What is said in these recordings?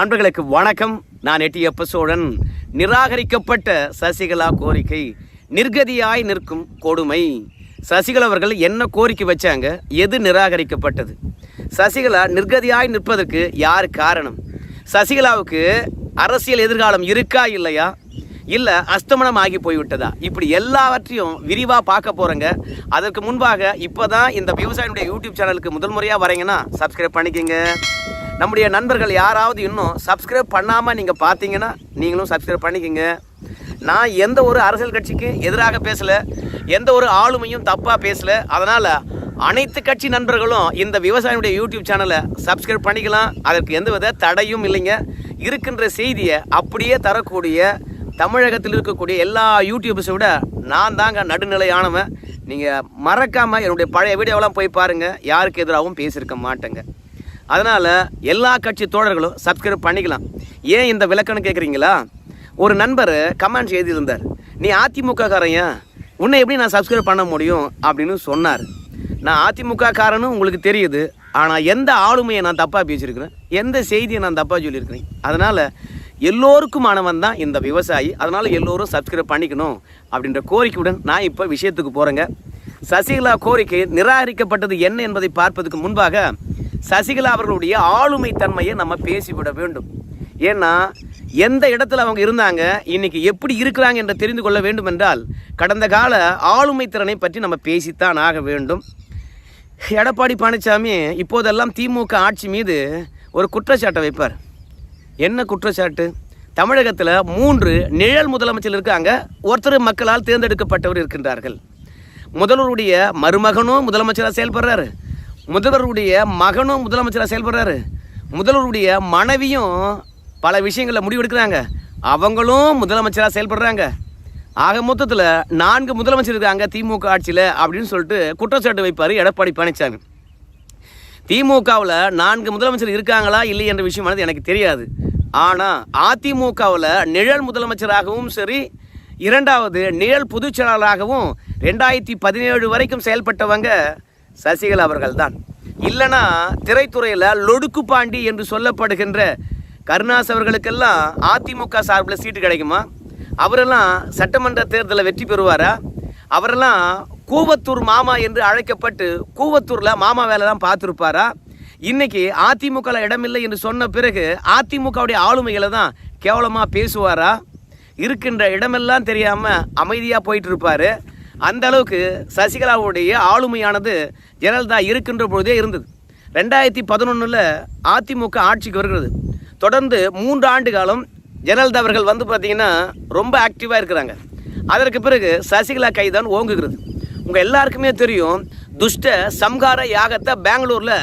நண்பர்களுக்கு வணக்கம். நான் எட்டியப்ப சோழன் நிராகரிக்கப்பட்ட சசிகலா கோரிக்கை நிர்கதியாய் நிற்கும் கொடுமை. சசிகலா அவர்கள் என்ன கோரிக்கை வச்சாங்க? எது நிராகரிக்கப்பட்டது? சசிகலா நிர்கதியாய் நிற்பதற்கு யார் காரணம்? சசிகலாவுக்கு அரசியல் எதிர்காலம் இருக்கா இல்லையா? இல்லை அஸ்தமனம் ஆகி போய்விட்டதா? இப்படி எல்லாவற்றையும் விரிவாக பார்க்க போகிறேங்க அதற்கு முன்பாக இப்போ தான் இந்த விவசாயினுடைய யூடியூப் சேனலுக்கு முதல் முறையாக வரீங்கன்னா சப்ஸ்கிரைப் பண்ணிக்கோங்க. நம்முடைய நண்பர்கள் யாராவது இன்னும் சப்ஸ்கிரைப் பண்ணாமல் நீங்கள் பார்த்தீங்கன்னா நீங்களும் சப்ஸ்கிரைப் பண்ணிக்கங்க. நான் எந்த ஒரு அரசியல் கட்சிக்கு எதிராக பேசலை எந்த ஒரு ஆளுமையும் தப்பாக பேசலை. அதனால் அனைத்து கட்சி நண்பர்களும் இந்த விவசாயினுடைய யூடியூப் சேனலை சப்ஸ்கிரைப் பண்ணிக்கலாம். அதற்கு எந்தவித தடையும் இல்லைங்க. இருக்கின்ற செய்தியை அப்படியே தரக்கூடிய தமிழகத்தில் இருக்கக்கூடிய எல்லா யூடியூபர்ஸை விட நான் தாங்க நடுநிலையானவன். நீங்கள் மறக்காமல் என்னுடைய பழைய வீடியோவெல்லாம் போய் பாருங்கள் யாருக்கு எதிராகவும் பேசியிருக்க மாட்டேங்க. அதனால் எல்லா கட்சி தோழர்களும் சப்ஸ்கிரைப் பண்ணிக்கலாம். ஏன் இந்த விளக்கம்னு கேட்குறீங்களா ஒரு நண்பர் கமெண்ட்ஸ் எழுதியிருந்தார். நீ அதிமுக காரையா உன்னை எப்படி நான் சப்ஸ்கிரைப் பண்ண முடியும்? அப்படின்னு சொன்னார். நான் அதிமுக காரனும் உங்களுக்கு தெரியுது. ஆனால் எந்த ஆளுமையை நான் தப்பாக பேசியிருக்கிறேன்? எந்த செய்தியை நான் தப்பாக சொல்லியிருக்கிறேன்? அதனால் எல்லோருக்குமானவன் தான் இந்த விவசாயி. அதனால் எல்லோரும் சப்ஸ்கிரைப் பண்ணிக்கணும் அப்படின்ற கோரிக்கையுடன் நான் இப்போ விஷயத்துக்கு போகிறேங்க சசிகலா கோரிக்கை நிராகரிக்கப்பட்டது என்ன என்பதை பார்ப்பதற்கு முன்பாக சசிகலா அவர்களுடைய ஆளுமை தன்மையை நம்ம பேசிவிட வேண்டும். ஏன்னா எந்த இடத்துல அவங்க இருந்தாங்க இன்னைக்கு எப்படி இருக்கிறாங்க என்று தெரிந்து கொள்ள வேண்டும் என்றால் கடந்த கால ஆளுமை திறனை பற்றி நம்ம பேசித்தான் ஆக வேண்டும். எடப்பாடி பழனிசாமி இப்போதெல்லாம் திமுக ஆட்சி மீது ஒரு குற்றச்சாட்டை வைப்பார். என்ன குற்றச்சாட்டு? தமிழகத்தில் மூன்று நிழல் முதலமைச்சர் இருக்காங்க. ஒருத்தர் மக்களால் தேர்ந்தெடுக்கப்பட்டவர் இருக்கின்றார்கள். முதல்வருடைய மருமகனும் முதலமைச்சராக செயல்படுறாரு. முதல்வருடைய மகனும் முதலமைச்சராக செயல்படுறாரு. முதல்வருடைய மனைவியும் பல விஷயங்களில் முடிவெடுக்கிறாங்க. அவங்களும் முதலமைச்சராக செயல்படுறாங்க. ஆக மொத்தத்தில் நான்கு முதலமைச்சர் இருக்காங்க திமுக ஆட்சியில் அப்படின்னு சொல்லிட்டு குற்றச்சாட்டு வைப்பார் எடப்பாடி பழனிசாமி திமுகவில் நான்கு முதலமைச்சர் இருக்காங்களா இல்லை என்ற விஷயமானது எனக்கு தெரியாது. ஆனால் அதிமுகவில் நிழல் முதலமைச்சராகவும் சரி இரண்டாவது நிழல் பொதுச் செயலாளராகவும் ரெண்டாயிரத்தி பதினேழு வரைக்கும் செயல்பட்டவங்க சசிகலா அவர்கள் தான் இல்லைனா திரைத்துறையில் லொடுக்கு பாண்டி என்று சொல்லப்படுகின்ற கருணாஸ் அவர்களுக்கெல்லாம் அதிமுக சார்பில் சீட்டு கிடைக்குமா? அவரெல்லாம் சட்டமன்ற தேர்தலில் வெற்றி பெறுவாரா? அவரெல்லாம் கூவத்தூர் மாமா என்று அழைக்கப்பட்டு கூவத்தூரில் மாமா வேலை தான் பார்த்துருப்பாரா? இன்னைக்கு அதிமுகவில் இடமில்லை என்று சொன்ன பிறகு அதிமுகவுடைய ஆளுமைகளை தான் கேவலமாக பேசுவாரா? இருக்கின்ற இடமெல்லாம் தெரியாமல் அமைதியாக போயிட்டு இருப்பார். அந்த அளவுக்கு சசிகலாவுடைய ஆளுமையானது ஜெயலலிதா இருக்கின்ற பொழுதே இருந்தது. ரெண்டாயிரத்தி பதினொன்றில் அதிமுக ஆட்சிக்கு வருகிறது. தொடர்ந்து மூன்று ஆண்டு காலம் ஜெயலலிதா அவர்கள் வந்து பார்த்தீங்கன்னா ரொம்ப ஆக்டிவாக இருக்கிறாங்க. அதற்கு பிறகு சசிகலா கைதான் ஓங்குகிறது. உங்கள் எல்லாருக்குமே தெரியும் துஷ்ட சம்ஹார யாகத்தை பெங்களூரில்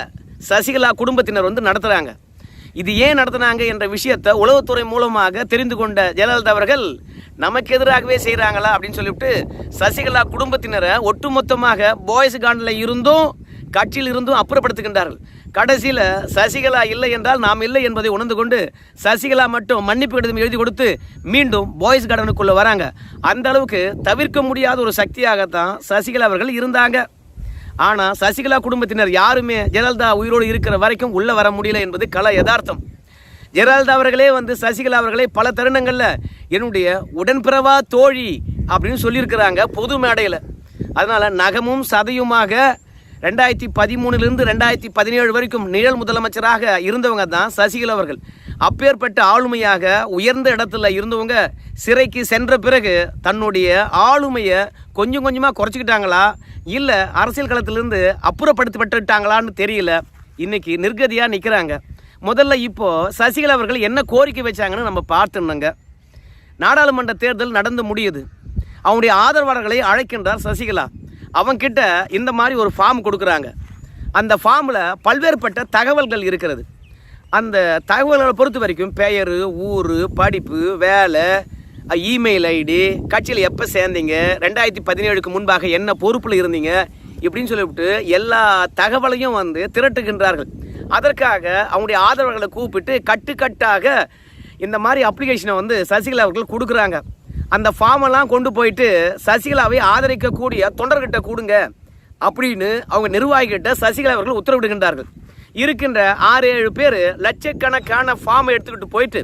சசிகலா குடும்பத்தினர் வந்து நடத்துகிறாங்க இது ஏன் நடத்துனாங்க என்ற விஷயத்தை உளவுத்துறை மூலமாக தெரிந்து கொண்ட ஜெயலலிதா அவர்கள் நமக்கு எதிராகவே செய்கிறாங்களா அப்படின்னு சொல்லிவிட்டு சசிகலா குடும்பத்தினரை ஒட்டுமொத்தமாக பாய்ஸ் காண்டில் இருந்தும் கட்சியில் இருந்தும் அப்புறப்படுத்துகின்றார்கள். கடைசியில் சசிகலா இல்லை என்றால் நாம் இல்லை என்பதை உணர்ந்து கொண்டு சசிகலா மட்டும் மன்னிப்பு கடிதம் எழுதி கொடுத்து மீண்டும் பாய்ஸ் கார்டனுக்குள்ளே வராங்க. அந்த அளவுக்கு தவிர்க்க முடியாத ஒரு சக்தியாகத்தான் சசிகலா அவர்கள் இருந்தாங்க. ஆனால் சசிகலா குடும்பத்தினர் யாருமே ஜெயலலிதா உயிரோடு இருக்கிற வரைக்கும் உள்ளே வர முடியல என்பது கல யதார்த்தம். ஜெயலலிதா அவர்களே வந்து சசிகலா அவர்களே பல தருணங்களில் என்னுடைய உடன்பிறவா தோழி அப்படின்னு சொல்லியிருக்கிறாங்க பொது மேடையில். அதனால் நகமும் சதையுமாக ரெண்டாயிரத்தி பதிமூணுலேருந்து ரெண்டாயிரத்தி பதினேழு வரைக்கும் நிழல் முதலமைச்சராக இருந்தவங்க தான் சசிகலா அவர்கள். அப்பேற்பட்ட ஆளுமையாக உயர்ந்த இடத்துல இருந்தவங்க சிறைக்கு சென்ற பிறகு தன்னுடைய ஆளுமையை கொஞ்சம் கொஞ்சமாக குறைச்சிக்கிட்டாங்களா? இல்லை அரசியல் களத்திலிருந்து அப்புறப்படுத்தப்பட்டுட்டாங்களான்னு தெரியல. இன்றைக்கி நிர்கதியாக நிற்கிறாங்க முதல்ல இப்போது சசிகலா அவர்கள் என்ன கோரிக்கை வச்சாங்கன்னு நம்ம பார்த்துருந்தோங்க நாடாளுமன்ற தேர்தல் நடந்து முடியுது. அவனுடைய ஆதரவாளர்களை அழைக்கின்றார் சசிகலா. அவங்கிட்ட இந்த மாதிரி ஒரு ஃபார்ம் கொடுக்குறாங்க. அந்த ஃபார்மில் பல்வேறுபட்ட தகவல்கள் இருக்கிறது. அந்த தகவல்களை பொறுத்த வரைக்கும் பெயர் ஊர் படிப்பு வேலை இமெயில் ஐடி கட்சியில் எப்போ சேர்ந்தீங்க ரெண்டாயிரத்தி பதினேழுக்கு முன்பாக என்ன பொறுப்பில் இருந்தீங்க இப்படின்னு சொல்லிவிட்டு எல்லா தகவலையும் வந்து திரட்டுகின்றார்கள். அதற்காக அவங்களுடைய ஆதரவர்களை கூப்பிட்டு கட்டுக்கட்டாக இந்த மாதிரி அப்ளிகேஷனை வந்து சசிகலா அவர்கள் கொடுக்குறாங்க. அந்த ஃபார்மெல்லாம் கொண்டு போயிட்டு சசிகலாவை ஆதரிக்கக்கூடிய தொண்டர்கிட்ட கொடுங்க அப்படின்னு அவங்க நிர்வாகிகிட்ட சசிகலா அவர்கள் உத்தரவிடுகின்றார்கள். இருக்கின்ற ஆறு ஏழு பேர் லட்சக்கணக்கான ஃபார்மை எடுத்துக்கிட்டு போயிட்டு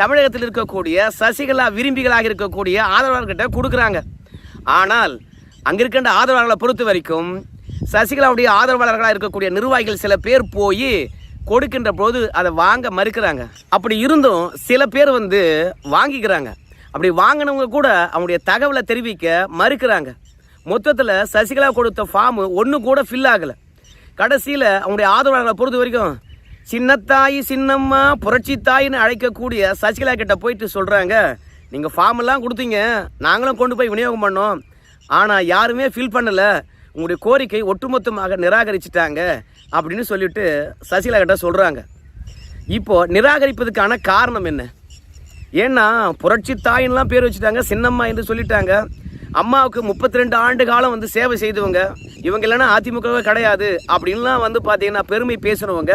தமிழகத்தில் இருக்கக்கூடிய சசிகலா விரும்பிகளாக இருக்கக்கூடிய ஆதரவாளர்கிட்ட கொடுக்குறாங்க. ஆனால் அங்கே இருக்கின்ற ஆதரவாளர்களை பொறுத்த வரைக்கும் சசிகலாவுடைய ஆதரவாளர்களாக இருக்கக்கூடிய நிர்வாகிகள் சில பேர் போய் கொடுக்கின்ற போது அதை வாங்க மறுக்கிறாங்க. அப்படி இருந்தும் சில பேர் வந்து வாங்கிக்கிறாங்க. அப்படி வாங்கினவங்க கூட அவங்களுடைய தகவலை தெரிவிக்க மறுக்கிறாங்க. மொத்தத்தில் சசிகலா கொடுத்த ஃபார்மு ஒன்று கூட ஃபில் ஆகலை. கடைசியில் அவங்களுடைய ஆதரவாளர்களை பொறுத்த வரைக்கும் சின்னத்தாய் சின்னம்மா புரட்சி தாயின்னு அழைக்கக்கூடிய சசிகலா கிட்ட போயிட்டு சொல்கிறாங்க நீங்கள் ஃபார்ம் எல்லாம் கொடுத்தீங்க. நாங்களும் கொண்டு போய் விநியோகம் பண்ணோம். ஆனால் யாருமே ஃபில் பண்ணலை. உங்களுடைய கோரிக்கை ஒட்டுமொத்தமாக நிராகரிச்சிட்டாங்க அப்படின்னு சொல்லிட்டு சசிகலா கிட்ட சொல்கிறாங்க இப்போது நிராகரிப்பதுக்கான காரணம் என்ன? ஏன்னா புரட்சி தாயின்லாம் பேர் வச்சுட்டாங்க சின்னம்மா என்று சொல்லிட்டாங்க. அம்மாவுக்கு முப்பத்தி ரெண்டு ஆண்டு காலம் வந்து சேவை செய்தவங்க இவங்க இல்லைன்னா அதிமுகவே கிடையாது அப்படின்லாம் வந்து பார்த்தீங்கன்னா பெருமை பேசுனவங்க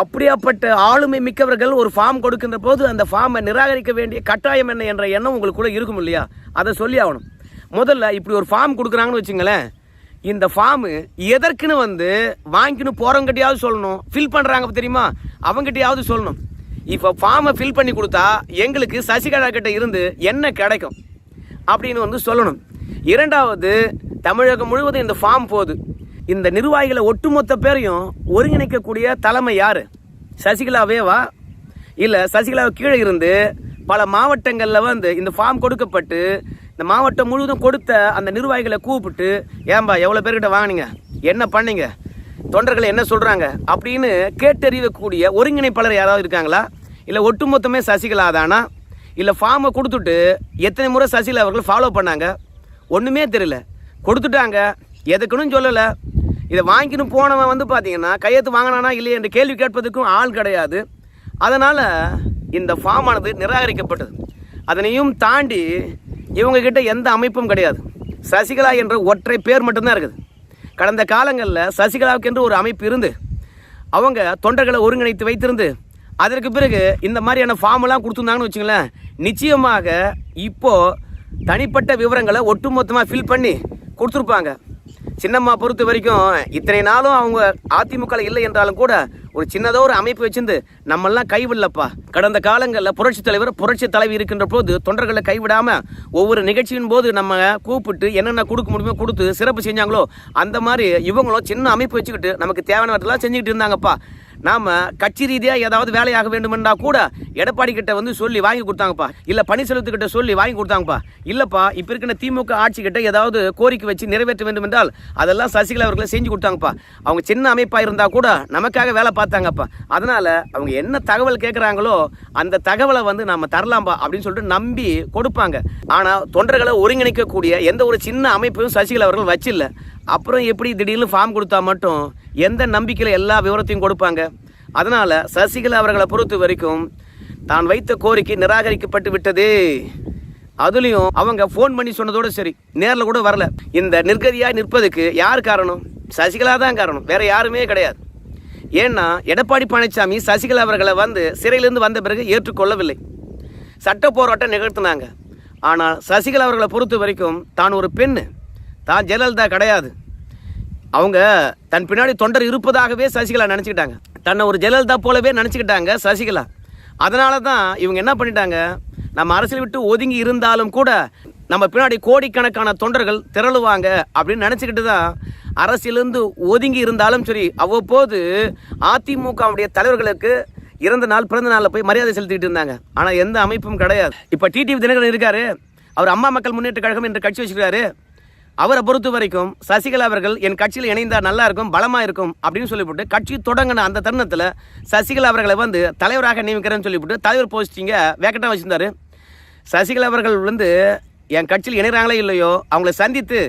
அப்படியாப்பட்ட ஆளுமை மிக்கவர்கள் ஒரு ஃபார்ம் கொடுக்கின்ற போது அந்த ஃபார்மை நிராகரிக்க வேண்டிய கட்டாயம் என்ன என்ற எண்ணம் உங்களுக்கு கூட இருக்கும் இல்லையா? அதை சொல்லி ஆகணும். முதல்ல இப்படி ஒரு ஃபார்ம் கொடுக்குறாங்கன்னு வச்சுங்களேன். இந்த ஃபார்மு எதற்குன்னு வந்து வாங்கின்னு போகிறவங்ககிட்டயாவது சொல்லணும். ஃபில் பண்ணுறாங்க தெரியுமா? அவங்ககிட்டயாவது சொல்லணும். இப்போ ஃபார்மை ஃபில் பண்ணி கொடுத்தா எங்களுக்கு சசிகலா கிட்ட இருந்து என்ன கிடைக்கும் அப்படின்னு வந்து சொல்லணும். இரண்டாவது தமிழகம் முழுவதும் இந்த ஃபார்ம் போகுது. இந்த நிர்வாகிகளை ஒட்டுமொத்த பேரையும் ஒருங்கிணைக்கக்கூடிய தலைமை யார்? சசிகலாவேவா இல்லை சசிகலாவை கீழே இருந்து பல மாவட்டங்களில் வந்து இந்த ஃபார்ம் கொடுக்கப்பட்டு இந்த மாவட்டம் முழுவதும் கொடுத்த அந்த நிர்வாகிகளை கூப்பிட்டு ஏன்பா எவ்வளோ பேர்கிட்ட வாங்கினீங்க? என்ன பண்ணீங்க? தொண்டர்கள் என்ன சொல்கிறாங்க அப்படின்னு கேட்டறியக்கூடிய ஒருங்கிணைப்பாளர் யாராவது இருக்காங்களா? இல்லை ஒட்டுமொத்தமே சசிகலா தானா? இல்லை ஃபார்மை கொடுத்துட்டு எத்தனை முறை சசிகலா அவர்கள் ஃபாலோ பண்ணாங்க? ஒன்றுமே தெரியல. கொடுத்துட்டாங்க. எதுக்குன்னு சொல்லலை. இதை வாங்கின்னு போனவன் வந்து பார்த்தீங்கன்னா கையெழுத்து வாங்கினானா இல்லையா என்று கேள்வி கேட்பதுக்கும் ஆள் கிடையாது. அதனால் இந்த ஃபார்மானது நிராகரிக்கப்பட்டது. அதனையும் தாண்டி இவங்க கிட்ட எந்த அமைப்பும் கிடையாது. சசிகலா என்ற ஒற்றை பேர் மட்டும்தான் இருக்குது. கடந்த காலங்களில் சசிகலாவுக்கு என்று ஒரு அமைப்பு இருந்து அவங்க தொண்டர்களை ஒருங்கிணைத்து வைத்திருந்து அதற்கு பிறகு இந்த மாதிரியான ஃபார்ம்லாம் கொடுத்துருந்தாங்கன்னு வச்சுங்களேன் நிச்சயமாக இப்போது தனிப்பட்ட விவரங்களை ஒட்டுமொத்தமாக ஃபில் பண்ணி கொடுத்துருப்பாங்க. சின்னம்மா பொறுத்த வரைக்கும் இத்தனை நாளும் அவங்க அதிமுக இல்லை என்றாலும் கூட ஒரு சின்னதோ ஒரு அமைப்பு வச்சிருந்து நம்மெல்லாம் கைவிடலப்பா. கடந்த காலங்களில் புரட்சி தலைவர் புரட்சி தலைவி இருக்கின்ற போது தொண்டர்களை கைவிடாம ஒவ்வொரு நிகழ்ச்சியின் போது நம்ம கூப்பிட்டு என்னென்ன கொடுக்க முடியுமோ கொடுத்து சிறப்பு செஞ்சாங்களோ அந்த மாதிரி இவங்களும் சின்ன அமைப்பு வச்சுக்கிட்டு நமக்கு தேவையானவற்றெல்லாம் செஞ்சுக்கிட்டு இருந்தாங்கப்பா. நாம கட்சி ரீதியாக ஏதாவது வேலையாக வேண்டுமென்றா கூட எடப்பாடி கிட்ட வந்து சொல்லி வாங்கி கொடுத்தாங்கப்பா. இல்லை பன்னீர்செல்வத்துக்கிட்ட சொல்லி வாங்கி கொடுத்தாங்கப்பா. இல்லைப்பா இப்போ இருக்கிற திமுக ஆட்சி கிட்ட ஏதாவது கோரிக்கை வச்சு நிறைவேற்ற வேண்டும் என்றால் அதெல்லாம் சசிகலா அவர்களை செஞ்சு கொடுத்தாங்கப்பா. அவங்க சின்ன அமைப்பாக இருந்தால் கூட நமக்காக வேலை பார்த்தாங்கப்பா. அதனால அவங்க என்ன தகவல் கேட்குறாங்களோ அந்த தகவலை வந்து நம்ம தரலாம்பா அப்படின்னு சொல்லிட்டு நம்பி கொடுப்பாங்க. ஆனால் தொண்டர்களை ஒருங்கிணைக்கக்கூடிய எந்த ஒரு சின்ன அமைப்பையும் சசிகலா அவர்கள் வச்சில்லை. அப்புறம் எப்படி திடீர்னு ஃபார்ம் கொடுத்தா மட்டும் எந்த நம்பிக்கையில் எல்லா விவரத்தையும் கொடுப்பாங்க? அதனால் சசிகலா அவர்களை பொறுத்த வரைக்கும் தான் வைத்த கோரிக்கை நிராகரிக்கப்பட்டு விட்டது. அதுலேயும் அவங்க ஃபோன் பண்ணி சொன்னதோடு சரி நேரில் கூட வரல. இந்த நிர்கதியாக நிற்பதுக்கு யார் காரணம்? சசிகலா தான் காரணம் வேறு யாருமே கிடையாது. ஏன்னா எடப்பாடி பழனிசாமி சசிகலா அவர்களை வந்து சிறையிலேருந்து வந்த பிறகு ஏற்றுக்கொள்ளவில்லை. சட்ட போராட்டம் நிகழ்த்தினாங்க. ஆனால் சசிகலா அவர்களை பொறுத்த வரைக்கும் தான் ஒரு பெண்ணு. தான் ஜெயலலிதா கிடையாது. அவங்க தன் பின்னாடி தொண்டர் இருப்பதாகவே சசிகலா நினச்சிக்கிட்டாங்க. தன்னை ஒரு ஜெயலலிதா போலவே நினச்சிக்கிட்டாங்க சசிகலா. அதனால தான் இவங்க என்ன பண்ணிட்டாங்க? நம்ம அரசியல் விட்டு ஒதுங்கி இருந்தாலும் கூட நம்ம பின்னாடி கோடிக்கணக்கான தொண்டர்கள் திரளுவாங்க அப்படின்னு நினச்சிக்கிட்டு தான் அரசியலிருந்து ஒதுங்கி இருந்தாலும் சரி அவ்வப்போது அதிமுகவுடைய தலைவர்களுக்கு இறந்த நாள் பிறந்த நாளில் போய் மரியாதை செலுத்திட்டு இருந்தாங்க. ஆனால் எந்த அமைப்பும் கிடையாது. இப்போ டிடிவி தினகரன் இருக்காரு. அவர் அம்மா மக்கள் முன்னேற்ற கழகம் என்று கட்சி வச்சிருக்காரு. அவரை பொறுத்த வரைக்கும் சசிகலா அவர்கள் என் கட்சியில் இணைந்தால் நல்லா இருக்கும் பலமாக இருக்கும் அப்படின்னு சொல்லிவிட்டு கட்சி தொடங்கின அந்த தருணத்தில் சசிகலா அவர்களை வந்து தலைவராக நியமிக்கிறேன்னு சொல்லிவிட்டு தலைவர் போஸ்டிங்க வேக்கட்டாக வச்சிருந்தார். சசிகலா அவர்கள் வந்து என் கட்சியில் இணைகிறாங்களே இல்லையோ அவங்கள சந்தித்து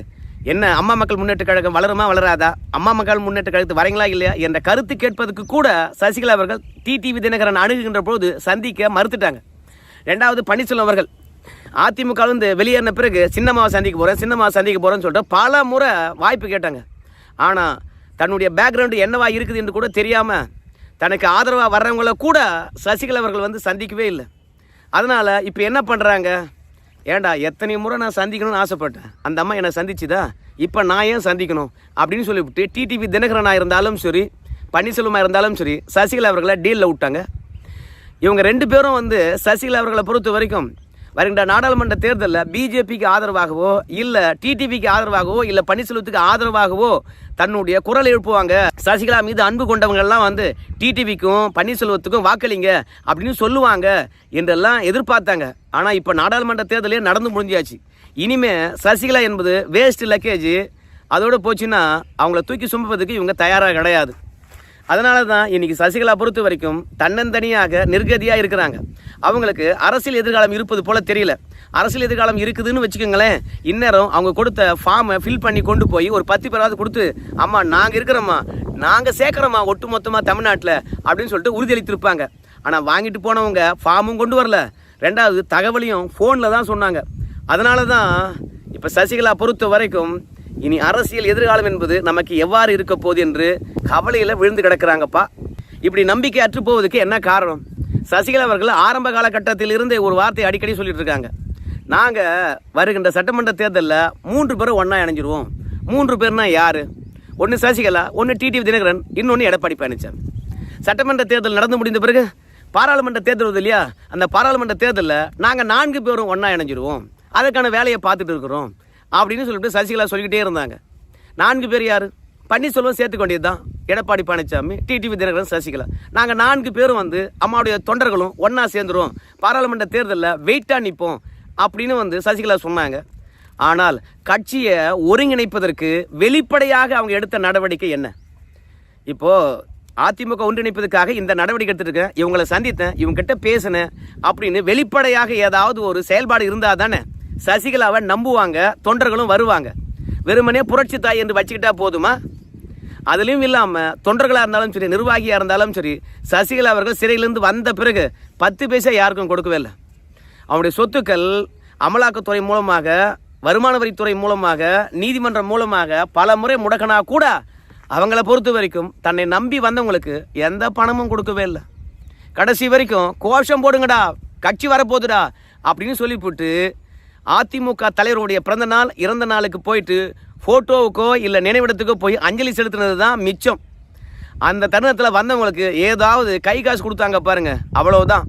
என்ன அம்மா மக்கள் முன்னேற்ற கழகம் வளருமா வளராதா அம்மா மக்கள் முன்னேற்ற கழகத்து வரீங்களா இல்லையா? என்ற கருத்து கேட்பதற்கு கூட சசிகலா அவர்கள் டிடிவி தினகரன் அணுகுகின்ற போது சந்திக்க மறுத்துட்டாங்க. ரெண்டாவது பன்னீர்செல்வம் அவர்கள் அதிமுக வந்து வெளியேறின பிறகு சின்னம்மாவை சந்திக்க போகிறேன் சின்னம்மாவை சந்திக்க போகிறேன்னு சொல்லிட்டு பல முறை வாய்ப்பு கேட்டாங்க. ஆனால் தன்னுடைய பேக்ரவுண்டு என்னவா இருக்குது என்று கூட தெரியாமல் தனக்கு ஆதரவாக வர்றவங்கள கூட சசிகலா அவர்கள் வந்து சந்திக்கவே இல்லை. அதனால் இப்போ என்ன பண்ணுறாங்க ஏன்டா எத்தனை முறை நான் சந்திக்கணும்னு ஆசைப்பட்டேன். அந்த அம்மா என்னை சந்திச்சுதா? இப்போ நான் ஏன் சந்திக்கணும்? அப்படின்னு சொல்லிவிட்டு டிடிவி தினகரனாக இருந்தாலும் சரி பன்னீர்செல்வமாக இருந்தாலும் சரி சசிகலா அவர்களை டீலில் விட்டாங்க. இவங்க ரெண்டு பேரும் வந்து சசிகலா அவர்களை பொறுத்த வரைக்கும் வருகின்ற நாடாளுமன்ற தேர்தலில் பிஜேபிக்கு ஆதரவாகவோ இல்லை டிடிவிக்கு ஆதரவாகவோ இல்லை பன்னீர்செல்வத்துக்கு ஆதரவாகவோ தன்னுடைய குரல் எழுப்புவாங்க. சசிகலா மீது அன்பு கொண்டவங்கள்லாம் வந்து டிடிவிக்கும் பன்னீர்செல்வத்துக்கும் வாக்களிங்க அப்படின்னு சொல்லுவாங்க என்றெல்லாம் எதிர்பார்த்தாங்க. ஆனால் இப்போ நாடாளுமன்ற தேர்தலே நடந்து முடிஞ்சாச்சு இனிமே சசிகலா என்பது வேஸ்ட் லக்கேஜ். அதோடு போச்சுன்னா அவங்கள தூக்கி சுமப்பதுக்கு இவங்க தயாராக கிடையாது. அதனால தான் இன்னைக்கு சசிகலா பொறுத்த வரைக்கும் தன்னந்தனியாக நிர்கதியாக இருக்கிறாங்க. அவங்களுக்கு அரசியல் எதிர்காலம் இருப்பது போல தெரியல. அரசியல் எதிர்காலம் இருக்குதுன்னு வச்சுக்கோங்களேன் இந்நேரம் அவங்க கொடுத்த ஃபார்மை ஃபில் பண்ணி கொண்டு போய் ஒரு பத்து பேராவது கொடுத்து அம்மா நாங்கள் இருக்கிறோம்மா நாங்கள் சேர்க்குறோம்மா ஒட்டு மொத்தமாக தமிழ்நாட்டில் அப்படின்னு சொல்லிட்டு உறுதியளித்திருப்பாங்க. ஆனால் வாங்கிட்டு போனவங்க ஃபார்மும் கொண்டு வரல. ரெண்டாவது தகவலையும் ஃபோனில் தான் சொன்னாங்க. அதனால தான் இப்போ சசிகலா பொறுத்த வரைக்கும் இனி அரசியல் எதிர்காலம் என்பது நமக்கு எவ்வாறு இருக்க போகுது என்று கவலையில் விழுந்து கிடக்குறாங்கப்பா. இப்படி நம்பிக்கை அற்று போவதுக்கு என்ன காரணம்? சசிகலா அவர்கள் ஆரம்ப காலகட்டத்தில் இருந்து ஒரு வார்த்தை அடிக்கடி சொல்லிட்டு இருக்காங்க. நாங்கள் வருகின்ற சட்டமன்ற தேர்தலில் மூன்று பேரும் ஒன்றா இணைஞ்சிருவோம். மூன்று பேர்னா யார்? ஒன்று சசிகலா ஒன்று டிடிவி தினகரன் இன்னொன்று எடப்பாடி பழனிசாமி சட்டமன்ற தேர்தல் நடந்து முடிந்த பிறகு பாராளுமன்ற தேர்தல் வருது இல்லையா? அந்த பாராளுமன்ற தேர்தலில் நாங்கள் நான்கு பேரும் ஒன்றா இணைஞ்சிருவோம். அதற்கான வேலையை பார்த்துட்டு இருக்கிறோம். அப்படின்னு சொல்லிட்டு சசிகலா சொல்லிக்கிட்டே இருந்தாங்க. நான்கு பேர் யார்? பன்னீர்செல்வம் சேர்த்துக்கொண்டியது தான் எடப்பாடி பழனிசாமி டிடிவி தினகரன் சசிகலா. நாங்கள் நான்கு பேரும் வந்து அம்மாவுடைய தொண்டர்களும் ஒன்றா சேர்ந்துருவோம். பாராளுமன்ற தேர்தலில் வெயிட்டாக நிற்போம் அப்படின்னு வந்து சசிகலா சொன்னாங்க. ஆனால் கட்சியை ஒருங்கிணைப்பதற்கு வெளிப்படையாக அவங்க எடுத்த நடவடிக்கை என்ன? இப்போது அதிமுக ஒன்றிணைப்பதற்காக இந்த நடவடிக்கை எடுத்துருக்கேன் இவங்களை சந்தித்தேன் இவங்ககிட்ட பேசினேன் அப்படின்னு வெளிப்படையாக ஏதாவது ஒரு செயல்பாடு இருந்தால் தானே? சசிகலாவை நம்புவாங்க தொண்டர்களும் வருவாங்க. வெறுமனே புரட்சி தாய் என்று வச்சுக்கிட்டா போதுமா? அதுலேயும் இல்லாமல் தொண்டர்களாக இருந்தாலும் சரி நிர்வாகியாக இருந்தாலும் சரி சசிகலா அவர்கள் சிறையிலிருந்து வந்த பிறகு பத்து பைசா யாருக்கும் கொடுக்கவே இல்லை. அவனுடைய சொத்துக்கள் அமலாக்கத்துறை மூலமாக வருமான வரித்துறை மூலமாக நீதிமன்றம் மூலமாக பல முறை முடக்கினா கூட அவங்கள பொறுத்த வரைக்கும் தன்னை நம்பி வந்தவங்களுக்கு எந்த பணமும் கொடுக்கவே இல்லை. கடைசி வரைக்கும் கோஷம் போடுங்கடா கட்சி வரப்போகுதுடா அப்படின்னு சொல்லிவிட்டு அதிமுக தலைவருடைய பிறந்த நாள் இறந்த நாளுக்கு போயிட்டு ஃபோட்டோவுக்கோ இல்லை நினைவிடத்துக்கோ போய் அஞ்சலி செலுத்தினது தான் மிச்சம். அந்த தருணத்தில் வந்தவங்களுக்கு ஏதாவது கை காசு கொடுத்தாங்க பாருங்கள் அவ்வளோதான்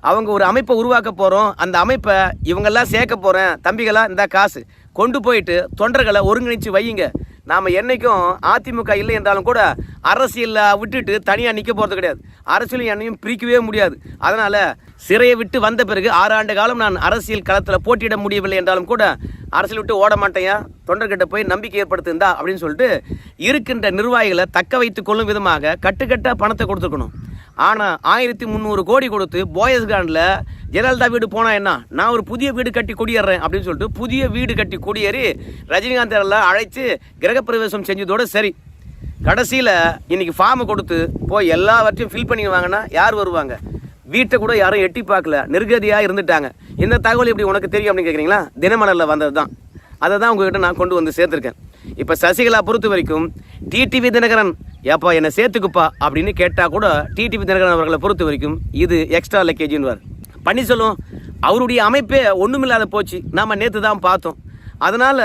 அவங்க ஒரு அமைப்பை உருவாக்க போகிறோம் அந்த அமைப்பை இவங்கெல்லாம் சேர்க்க போகிறேன் தம்பிகளாக இந்த காசு. கொண்டு போயிட்டு தொண்டர்களை ஒருங்கிணைச்சு வையுங்க. நாம் என்றைக்கும் அதிமுக இல்லை என்றாலும் கூட அரசியலில் விட்டுட்டு தனியாக நிற்க போகிறது கிடையாது. அரசியலும் என்னையும் பிரிக்கவே முடியாது. அதனால் சிறையை விட்டு வந்த பிறகு ஆறு ஆண்டு காலம் நான் அரசியல் களத்தில் போட்டியிட முடியவில்லை என்றாலும் கூட அரசியல் விட்டு ஓட மாட்டேயா? தொண்டர்கிட்ட போய் நம்பிக்கை ஏற்படுத்துந்தா அப்படின்னு சொல்லிட்டு இருக்கின்ற நிர்வாகிகளை தக்க வைத்து கொள்ளும் விதமாக கட்டுக்கட்டாக பணத்தை கொடுத்துருக்கணும். ஆனால் ஆயிரத்தி முந்நூறு கோடி கொடுத்து போயஸ் கார்டில் ஜெயலலிதா வீடு போனால் என்ன? நான் ஒரு புதிய வீடு கட்டி குடியேறேன் அப்படின்னு சொல்லிட்டு புதிய வீடு கட்டி குடியேறி ரஜினிகாந்த் எல்லாம் அழைச்சி கிரகப்பிரவேசம் செஞ்சதோட சரி. கடைசியில் இன்றைக்கி ஃபார்மை கொடுத்து போய் எல்லாவற்றையும் ஃபில் பண்ணி வாங்கினா யார் வருவாங்க? வீட்டை கூட யாரும் எட்டி பார்க்கல. நிர்கதியாக இருந்துட்டாங்க. இந்த தகவல் எப்படி உனக்கு தெரியும் அப்படின்னு கேட்குறீங்களா தினமலரில் வந்தது தான். அதை தான் உங்ககிட்ட நான் கொண்டு வந்து சேர்த்துருக்கேன். இப்போ சசிகலா பொறுத்த வரைக்கும் டிடிவி தினகரன் ஏப்பா என்னை சேர்த்துக்குப்பா அப்படின்னு கேட்டால் கூட டிடிவி தினகரன் அவர்களை பொறுத்த வரைக்கும் இது எக்ஸ்ட்ரா லக்கேஜின்னு பன்னீர்செல்வம் அவருடைய அமைப்பே ஒன்றுமில்லாத போச்சு. நாம் நேற்று தான் பார்த்தோம். அதனால்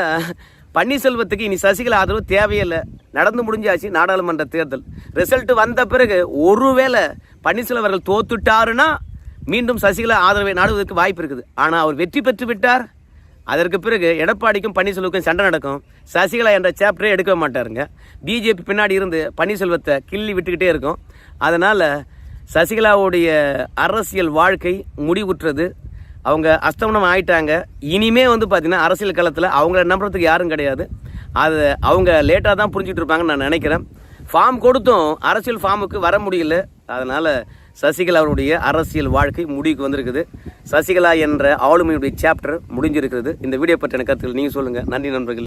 பன்னீர்செல்வத்துக்கு இனி சசிகலா ஆதரவு தேவையில்லை. நடந்து முடிஞ்சாச்சு நாடாளுமன்ற தேர்தல். ரிசல்ட் வந்த பிறகு ஒருவேளை பன்னீர்செல்வம் அவர்கள் தோத்துட்டாருன்னா மீண்டும் சசிகலா ஆதரவை நாடுவதற்கு வாய்ப்பு இருக்குது. ஆனால் அவர் வெற்றி பெற்று விட்டார். அதற்கு பிறகு எடப்பாடிக்கும் பன்னீர்செல்வக்கும் சண்டை நடக்கும். சசிகலா என்ற சாப்டரே எடுக்க மாட்டாருங்க. பிஜேபி பின்னாடி இருந்து பன்னீர்செல்வத்தை கிள்ளி விட்டுக்கிட்டே இருக்கும். அதனால் சசிகலாவுடைய அரசியல் வாழ்க்கை முடிவுற்றது. அவங்க அஸ்தமனம் ஆயிட்டாங்க. இனிமே வந்து பார்த்திங்கன்னா அரசியல் களத்தில் அவங்கள நம்புறதுக்கு யாரும் கிடையாது. அது அவங்க லேட்டாக தான் புரிஞ்சுட்டு இருப்பாங்கன்னு நான் நினைக்கிறேன். ஃபார்ம் கொடுத்தும் அரசியல் ஃபார்முக்கு வர முடியல. அதனால் சசிகலா அவருடைய அரசியல் வாழ்க்கை முடிவுக்கு வந்திருக்குது. சசிகலா என்ற ஆளுமையுடைய சாப்டர் முடிஞ்சிருக்கிறது. இந்த வீடியோ பற்றின கருத்துக்கள் நீங்கள் சொல்லுங்கள் நன்றி நண்பர்கள்.